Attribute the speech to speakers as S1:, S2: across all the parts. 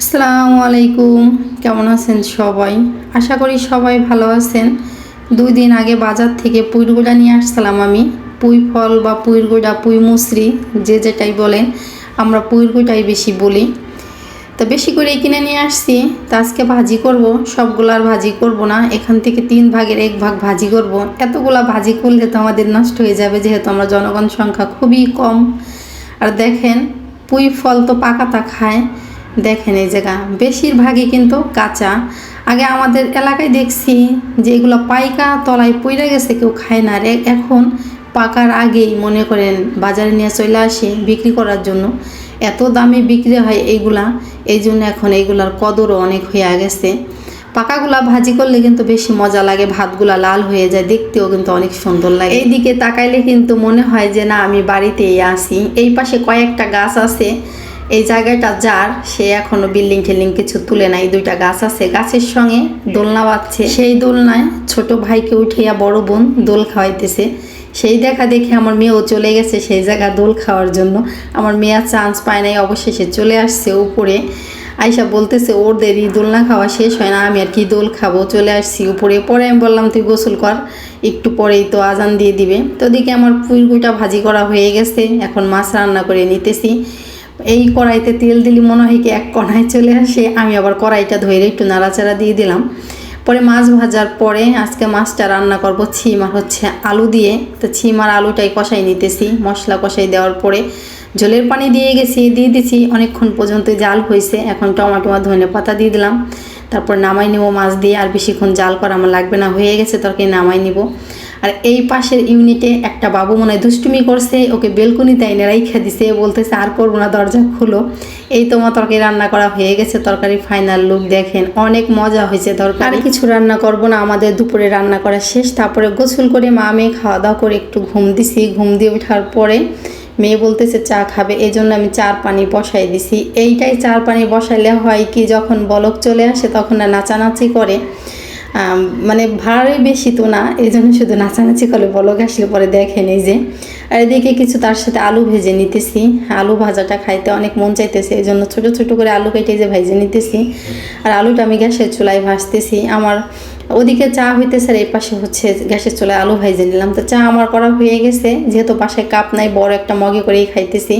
S1: আসসালামু আলাইকুম। কেমন আছেন সবাই? আশা করি সবাই ভালো আছেন। দুই দিন আগে বাজার থেকে পুইরগুড়া নিয়ে আসছিলাম আমি। পুঁই ফল বা পুইরগুড়া, পুঁই মুসরি, যে যেটাই বলেন, আমরা পুইরগুড়াই বেশি বলি। তো বেশি করে কিনে নিয়ে আসছি। তো আজকে ভাজি করব। সবগুলো আর ভাজি করব না। এখান থেকে তিন ভাগের এক ভাগ ভাজি করব। এতগুলা ভাজি করলে তো আমাদের নষ্ট হয়ে যাবে, যেহেতু আমরা জনগণ সংখ্যা খুবই কম। আর দেখেন, পুঁই ফল তো পাকাতা খায়। দেখেন এই জায়গা। বেশিরভাগই কিন্তু কাঁচা। আগে আমাদের এলাকায় দেখছি যে এগুলো পাইকা তলায় পইরা গেছে, কেউ খায় না। রে এখন পাকার আগেই মনে করেন বাজারে নিয়ে চলে আসে বিক্রি করার জন্য। এত দামে বিক্রি হয় এইগুলা। এই জন্য এখন এইগুলার কদরও অনেক হয়ে গেছে। পাকাগুলা ভাজি করলে কিন্তু বেশি মজা লাগে, ভাতগুলা লাল হয়ে যায়। দেখতেও কিন্তু অনেক সুন্দর লাগে। এইদিকে তাকাইলে কিন্তু মনে হয় যে না, আমি বাড়িতেই আসি এই পাশে কয়েকটা গাছ আছে। এই জায়গাটা যার, সে এখনও বিল্ডিং টিল্ডিং কিছু তুলে নাই। দুইটা গাছ আছে, গাছের সঙ্গে দোলনা বাজছে সেই দোলনায় ছোট ভাইকে উঠিয়া বড় বোন দোল খাওয়াইতেছে। সেই দেখা দেখে আমার মেয়েও চলে গেছে সেই জায়গা দোল খাওয়ার জন্য। আমার মেয়ে চান্স পায় নাই, অবশেষে চলে আসছে উপরে। আইসা বলতেছে ওর দেরি দোলনা খাওয়া শেষ হয় না, আমি আর কি দোল খাব? চলে আসছি উপরে। পরে আমি বললাম, তুই গোসল কর, একটু পরেই তো আজান দিয়ে দিবে। তো দিকে আমার পুইরগুইটা ভাজি করা হয়ে গেছে, এখন মাছ রান্না করে নিতেছি। এই কড়াইতে তেল দিলি মনে হয় কি এক কড়াই চলে আসে। আমি আবার কড়াইটা ধরে একটু নাড়াচাড়া দিয়ে দিলাম। পরে মাছ ভাজার পরে আজকে মাছটা রান্না করব ছিম আর হচ্ছে আলু দিয়ে। তো ছিম আর আলুটাই কষাই নিতেছি, মশলা কষাই দেওয়ার পরে জলের পানি দিয়ে গেছি, দিয়ে দিছি। অনেকক্ষণ পর্যন্ত জাল হয়েছে এখন টমাটো আর ধনে পাতা দিয়ে দিলাম। তারপর নামাই নেব মাছ দিয়ে, আর বেশিক্ষণ জাল করা আমার লাগবে না, হয়ে গেছে তরকারি, নামাই নিব। আর এই পাশের ইউনিটে একটা বাবু মনে দুষ্টুমি করছে, ওকে বেলকুনিতে এনে রাইখা দিছে, বলতেছে, আর করব না, দরজা খুলো। এই তোমার তরকারি রান্না করা হয়ে গেছে তরকারি ফাইনাল লুক দেখেন, অনেক মজা হয়েছে তরকারি। কিছু রান্না করব না, আমাদের দুপুরে রান্না করা শেষ, তারপরে গোসল করে মা মেয়ে খাওয়া দাওয়া করে একটু ঘুম দিছি, ঘুম দিয়ে ওঠার পরে মেয়ে বলতেছে, চা খাবে। এই জন্য আমি চার পানি বসাই দিছি। এইটাই চার পানি বসাইলে হয় কি, যখন বলক চলে আসে, তখন না নাচানাচি করে। মানে ভাড়াই বেশি তো না এই জন্য শুধু নাচানাচি করে বলক আসলে পরে দেখেন এই যে। আর এদিকে কিছু তার সাথে আলু ভেজে নিতেছি, আলু ভাজাটা খাইতে অনেক মন চাইতেছে এই জন্য ছোটো ছোটো করে আলু কেটে যে ভেজে নিতেছি। আর আলুটা আমি গ্যাসের চুলায় ভাজতেছি, আমার ওদিকে চা হইতেছে আর এই পাশে হচ্ছে গ্যাসের চুলায় আলু ভেজে নিলাম। তো চা আমার করা হয়ে গেছে, যেহেতু পাশে কাপ নাই, বড় একটা মগে করেই খাইতেছি।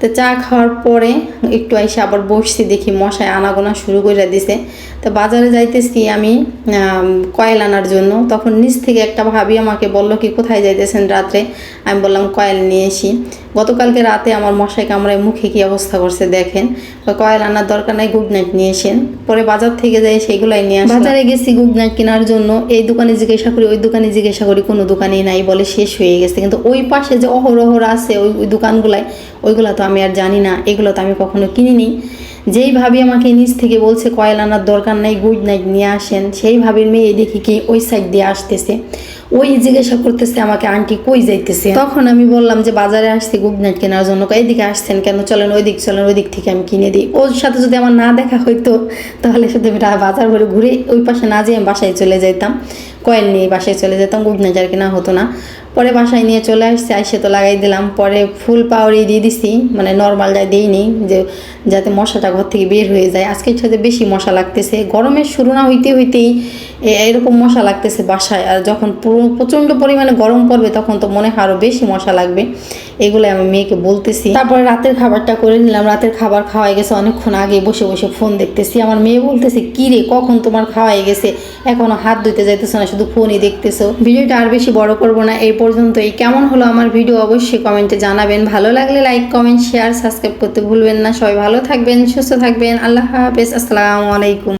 S1: তো চা খাওয়ার পরে একটু এসে আবার বসছি, দেখি মশায় আনাগোনা শুরু করে দিছে। তো বাজারে যাইতেছি আমি কয়েল আনার জন্য। তখন নিচ থেকে একটা ভাবি আমাকে বলল, কি, কোথায় যাইতেছেন রাত্রে? আমি বললাম, কয়েল নিয়ে এসি। গতকালকে রাতে আমার মশাই কামড়ায় মুখে কি অবস্থা করছে দেখেন। কয়েল আনার দরকার নাই গুড নাইট নিয়ে এসেন। পরে বাজার থেকে যাই সেগুলাই নিয়ে আসি বাজারে গেছি গুড নাইট কেনার জন্য। এই দোকানে জিজ্ঞাসা করি, ওই দোকানে জিজ্ঞাসা করি, কোনো দোকানেই নাই বলে শেষ হয়ে গেছে। কিন্তু ওই পাশে যে অহরহর আছে, ওই ওই দোকানগুলাই ওইগুলো তো আমি আর জানি না, এগুলো তো আমি কখনো কিনিনি। যেই ভাবি আমাকে নিচ থেকে বলছে, কয়েল আনার দরকার নাই, গুড নাইট, নিয়ে আসেন। সেই ভাবির মেয়ে দেখি কি ওই সাইড দিয়ে আসতেছে। ওই জিজ্ঞাসা করতেছে আমাকে, আন্টি কই যাইতেছে? তখন আমি বললাম যে, বাজারে আসছি গুড নাইট কেনার জন্য। এদিকে আসছেন কেন? চলেন ওই দিক চলেন ওই দিক থেকে আমি কিনে দিই। ওর সাথে যদি আমার না দেখা হইতো, তাহলে শুধু বাজার ঘুরে ঘুরে ওই পাশে না যেয়ে আমি বাসায় চলে যেতাম কয়েল নিয়ে বাসায় চলে যেতাম আর কেনা হতো না। পরে বাসায় নিয়ে চলে আসছে, আইসে তো লাগাই দিলাম। পরে ফুল পাউরি দিয়ে দিছি মানে নর্মালটা দিইনি, যে যাতে মশাটা ঘর থেকে বের হয়ে যায়। আজকের সাথে বেশি মশা লাগতেছে। গরমের শুরু না হইতে হইতেই এরকম মশা লাগতেছে বাসায়। আর যখন পুরো- প্রচণ্ড পরিমাণে গরম পড়বে, তখন তো মনে হয় আরও বেশি মশা লাগবে। এগুলো আমি মেয়েকে বলতেছি। তারপরে রাতের খাবারটা করে নিলাম। রাতের খাবার খাওয়াই গেছে, অনেকক্ষণ আগে বসে বসে ফোন দেখতেছি। আমার মেয়ে বলতেছে, কি রে, কখন তোমার খাওয়াই গেছে? এখনও হাত ধুইতে যাইতেছে না শুধু ফোনই দেখতেছো। ভিডিওটা আর বেশি বড় করব না, এই পর্যন্তই। কেমন হলো আমার ভিডিও অবশ্যই কমেন্টে জানাবেন। ভালো লাগলে লাইক, কমেন্ট, শেয়ার, সাবস্ক্রাইব করতে ভুলবেন না। সবাই ভালো থাকবেন, সুস্থ থাকবেন। আল্লাহ হাফেজ। আসসালামু আলাইকুম।